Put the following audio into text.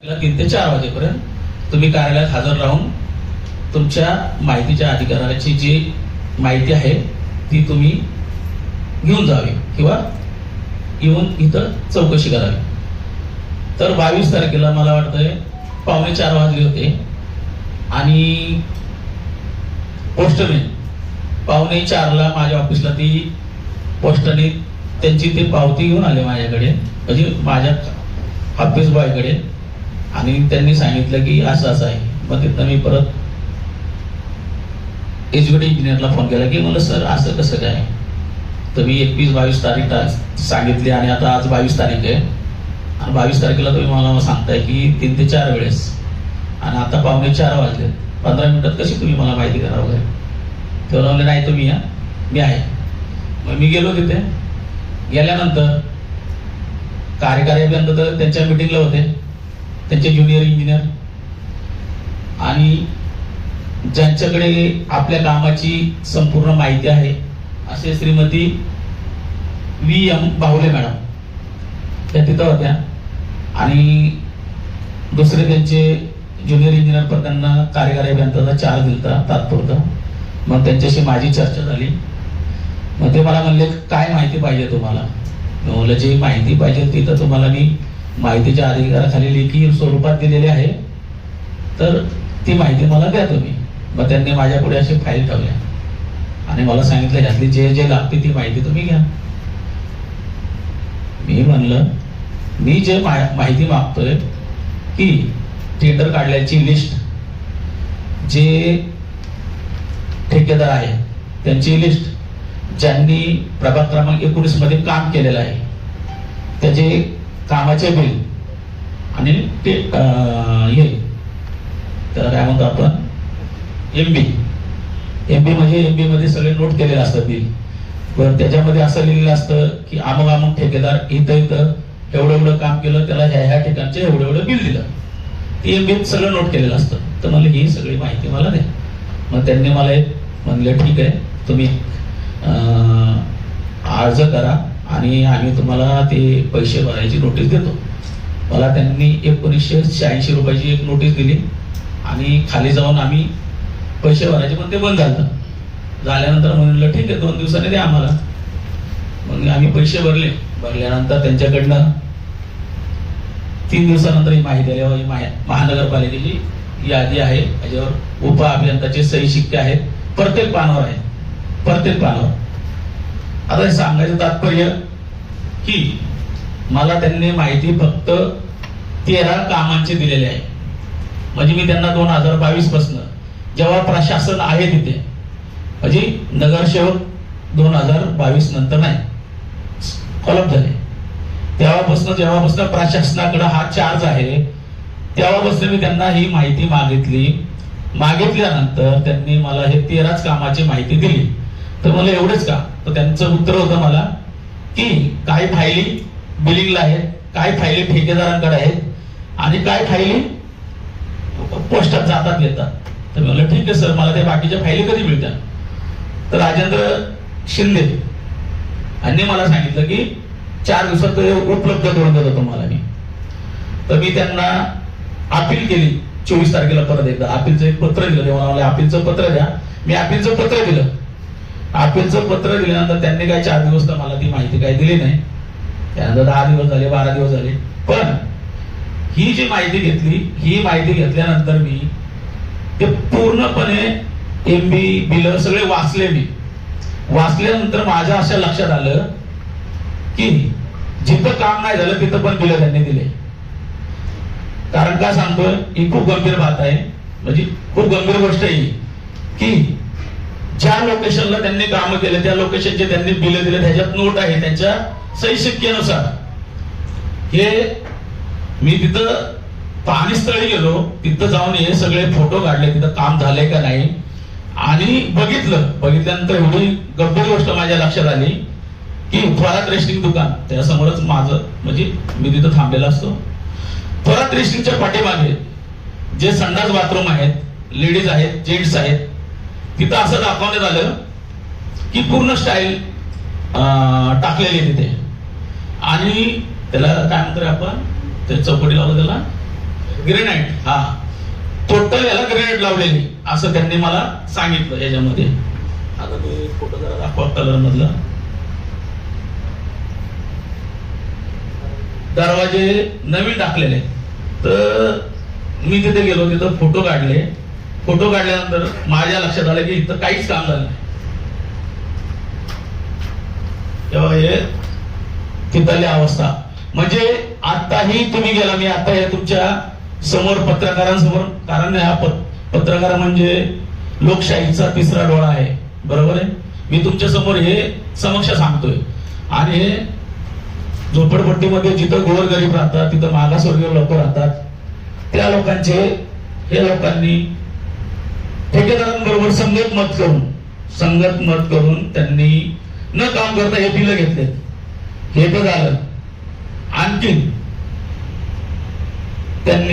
तीन ते चार वाजेपर्यंत तुम्ही कार्यालयात हजर राहून तुमच्या माहितीच्या अधिकाराची जी माहिती आहे ती तुम्ही घेऊन जावी किंवा येऊन इथं चौकशी करावी. तर बावीस तारखेला मला वाटतंय पावणे चार वाजले होते आणि पोस्टरने पावणे चारला माझ्या ऑफिसला ती पोस्टरने त्यांची ते पावती घेऊन आले माझ्याकडे म्हणजे माझ्या ऑफिस बॉयकडे आणि त्यांनी सांगितलं की असं असं आहे. मग तिथं मी परत एक्झिक्युटिव्ह इंजिनियरला फोन केला की म्हणलं सर असं कसं काय? तर मी एकवीस बावीस तारीख सांगितली आणि आता आज बावीस तारीख आहे. आणि बावीस तारखेला तुम्ही मला सांगताय की तीन ते चार वेळेस. आणि आता पावणे चार वाजले. पंधरा मिनिटात कशी तुम्ही मला माहिती करा वगैरे? तेव्हा म्हणले नाही तुम्ही या. मी आहे. मग मी गेलो तिथे. गेल्यानंतर कार्यकारी अभियंता तर त्यांच्या मिटिंगला होते. त्यांचे ज्युनियर इंजिनियर आणि ज्यांच्याकडे आपल्या कामाची संपूर्ण माहिती आहे असे Shrimati V M Bahule madam. त्या तिथं होत्या. आणि दुसरे त्यांचे ज्युनियर इंजिनियर पण त्यांना कार्यकारी अभियंत्याचा चार्ज दिलता तात्पुरता. मग त्यांच्याशी माझी चर्चा झाली. मग ते मला म्हणले काय माहिती पाहिजे तुम्हाला? मी म्हणलं जी माहिती पाहिजे ती तर तुम्हाला मी माहितीच्या अधिकाराखाली लेखी स्वरूपात दिलेली आहे. तर ती माहिती मला द्या तुम्ही. मग त्यांनी माझ्यापुढे असे अशी फाईल ठेवल्या. आणि मला सांगितलं ह्यातली जे जे लागते ती माहिती तुम्ही घ्या. मी म्हणलं मी जे मा- माहिती मागतोय की टेंडर काढल्याची लिस्ट जे ठेकेदार आहे त्यांची लिस्ट ज्यांनी प्रभाग क्रमांक एकोणीसमध्ये काम केलेलं आहे त्याचे कामाचे बिल. आणि ते हे त्याला काय म्हणतो आपण? एम बी एम बी म्हणजे एम बी मध्ये सगळे नोट केलेलं असतं बिल. पण त्याच्यामध्ये असं लिहिलेलं असतं की अमुक अमुक ठेकेदार इथं इथं एवढं एवढं काम केलं त्याला ह्या ह्या ठिकाणचे एवढं एवढं बिल दिलं. ते एम बी सगळं नोट केलेलं असतं. तर मला ही सगळी माहिती मला द्या मग त्यांनी मला एक म्हणलं ठीक आहे तुम्ही अर्ज करा. आणि आम्ही तुम्हाला ते पैसे भरायची नोटीस देतो. मला त्यांनी एकोणीसशे शहाऐंशी रुपयाची एक नोटीस दिली. आणि खाली जाऊन आम्ही पैसे भरायचे पण ते बंद झालं. झाल्यानंतर म्हणलं ठीक आहे दोन दिवसांनी द्या आम्हाला. मग आम्ही पैसे भरले. भरल्यानंतर त्यांच्याकडनं तीन दिवसानंतर ही माहिती आल्यावर ही महानगरपालिकेची यादी आहे. याच्यावर उप अभियंताचे सही शिक्के आहेत. प्रत्येक पानावर आहेत प्रत्येक पानावर. आता हे सांगायचं तात्पर्य की मला त्यांनी माहिती फक्त तेरा कामांचे दिलेले आहे. म्हणजे मी त्यांना दोन हजार बावीस पासन जेव्हा प्रशासन आहे तिथे म्हणजे नगरसेवक दोन हजार बावीस नंतर नाही फॉलोअप झाले. तेव्हापासून जेव्हापासून प्रशासनाकडे हा चार्ज आहे तेव्हापासून मी त्यांना ही माहिती मागितली. मागितल्यानंतर त्यांनी मला हे तेराच कामाची माहिती दिली. तर मला एवढंच का? तर त्यांचं उत्तर होतं मला की काही फायली बिलिंगला आहेत काही फायली ठेकेदारांकडे आहेत आणि काय फायली पोस्टात जातात येतात तर म्हणलं ठीक आहे सर मला त्या बाकीच्या फायली कधी मिळतात तर राजेंद्र शिंदे यांनी मला सांगितलं की चार दिवसात उपलब्ध करून देतो तुम्हाला मी. तर मी त्यांना अपील केली चोवीस तारखेला परत एकदा. अपीलचं एक पत्र दिलं. तेव्हा मला अपीलचं पत्र द्या. मी अपीलचं पत्र दिलं. अपीलचं पत्र दिल्यानंतर त्यांनी काय चार दिवस तर मला ती माहिती काही दिली नाही. त्यानंतर दहा दिवस झाले बारा दिवस झाले. पण ही जी माहिती घेतली ही माहिती घेतल्यानंतर मी ते पूर्णपणे एम बी बिल सगळे वाचले मी. वाचल्यानंतर माझ्या अशा लक्षात आलं की जिथं काम नाही झालं तिथं पण बिल त्यांनी दिले. कारण का सांगतोय? ही खूप गंभीर बात आहे. म्हणजे खूप गंभीर गोष्ट आहे ही की ज्या लोकेशनला त्यांनी काम केले त्या लोकेशनचे त्यांनी बिल दिले त्याच्यात नोट आहे त्यांच्या सही हे मी तिथं पाणीस्थळी गेलो तिथं जाऊन हे सगळे फोटो काढले तिथं काम झालंय का नाही. आणि बघितलं बघितल्यानंतर एवढी गंभीर गोष्ट माझ्या लक्षात आली की फरात रेस्टिंग दुकान त्यासमोरच माझं म्हणजे मी तिथं थांबलेला असतो. फरात रेस्टिंगच्या पाठीमागे जे संडास बाथरूम आहेत लेडीज आहेत जेंट्स आहेत तिथं असं दाखवण्यात आलं की पूर्ण स्टाईल टाकलेली तिथे आणि त्याला काय म्हणतो आपण? ते चौकटी लावलं त्याला? ग्रेनाईट हा. टोटल याला ग्रेनाईट लावलेली असं त्यांनी मला सांगितलं याच्यामध्ये. आता ते फोटो जरा दाखवा कलर मधला. दरवाजे नवीन टाकलेले तर मी तिथे गेलो तिथं फोटो काढले. फोटो काढल्यानंतर माझ्या लक्षात आलं की इथं काहीच काम झालं नाही. तेव्हा हे तिथली अवस्था. म्हणजे आताही तुम्ही गेला मी आता हे तुमच्यासमोर पत्रकारांसमोर कारण हा पत- पत्रकार म्हणजे लोकशाहीचा तिसरा डोळा आहे. बरोबर आहे? मी तुमच्यासमोर हे समक्ष सांगतोय. आणि हे झोपडपट्टीमध्ये जिथं गोरगरीब राहतात तिथं मागासवर्गीय लोक राहतात त्या लोकांचे हे लोकांनी ठेकेदारांबरोबर संगत मत करून संगत मत करून त्यांनी न काम करता हे बिल घेतले. हे तर झालं. आणखीन त्यांनी